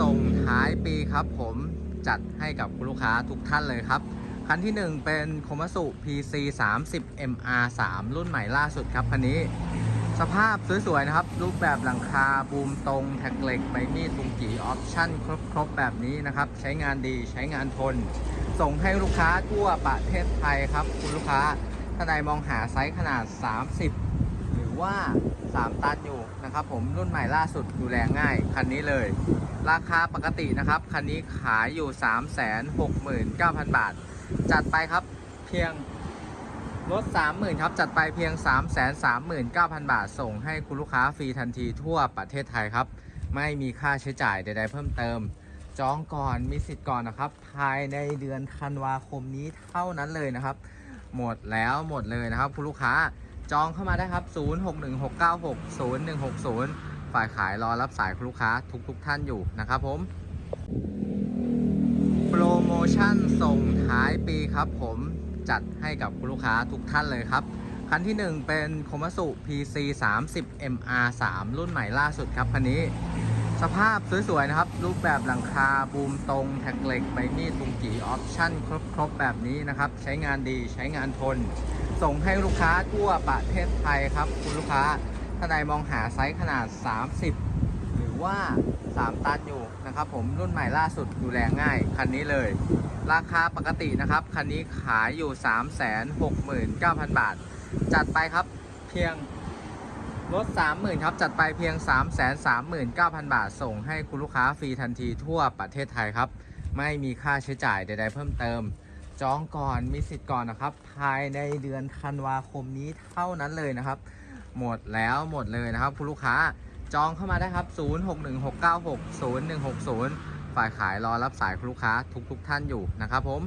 ส่งท้ายปีครับผมจัดให้กับคุณลูกค้าทุกท่านเลยครับ คันที่ 1 เป็นโคมัสุ PC 30 MR 3รุ่นใหม่ล่าสุดครับคันนี้สภาพสวยๆนะครับ รูปแบบหลังคาบูมตรงแท็กเหล็กใบมีดบุงกีออปชั่นครบๆแบบนี้นะครับ ใช้งานดีใช้งานทน ส่งให้ลูกค้าทั่วประเทศไทยครับ คุณลูกค้าท่านใดมองหาไซส์ขนาด 30 หรือว่า 3 ตันอยู่นะครับผมรุ่นใหม่ล่าสุดดูแลง่าย คันนี้เลย ราคาปกตินะครับ คันนี้ขายอยู่ 369,000 บาท จัดไปครับเพียงลด 30,000 ครับ จัดไปเพียง 339,000 บาท ส่งให้คุณลูกค้าฟรีทันทีทั่วประเทศไทยครับ ไม่มีค่าใช้จ่ายใด ๆ เพิ่มเติม จองก่อนมีสิทธิ์ก่อนนะครับ ภายในเดือนธันวาคมนี้เท่านั้นเลยนะครับ หมดแล้วหมดเลยนะครับ คุณลูกค้าจองเข้ามาได้ครับ 0616960160 ฝ่ายขายรอรับสายคุณลูกค้าทุกๆทท่านอยู่นะครับผม โปรโมชั่นส่งท้ายปีครับผมจัดให้กับคุณลูกค้าทุกท่านเลยครับ คันที่ 1 เป็นโคมัสุ PC 30 MR 3รุ่นใหม่ล่าสุดครับคันนี้ สภาพสวย ๆ นะครับ รูปแบบหลังคาบูมตรงแท็กเหล็กใบมีดบุงกีออปชั่นครบ ๆ แบบนี้นะครับ ใช้งานดีใช้งานทน ส่งให้ลูกค้าทั่วประเทศไทยครับ คุณลูกค้า ท่านใดมองหาไซส์ขนาด 30 หรือว่า 3 ตันอยู่นะครับผมรุ่นใหม่ล่าสุดดูแลง่าย คันนี้เลย ราคาปกตินะครับ คันนี้ขายอยู่ 369,000 บาท จัดไปครับเพียงลด 30,000 ครับ จัดไปเพียง 339,000 บาท ส่งให้คุณลูกค้าฟรีทันทีทั่วประเทศไทยครับ ไม่มีค่าใช้จ่ายใด ๆ เพิ่มเติม จองก่อนมีสิทธิ์ก่อนนะครับ ภายในเดือนธันวาคมนี้เท่านั้นเลยนะครับ หมดแล้วหมดเลยนะครับ คุณลูกค้าจองเข้ามาได้ครับ 0616960160 ฝ่ายขายรอรับสายคุณลูกค้าทุกๆทท่านอยู่นะครับผม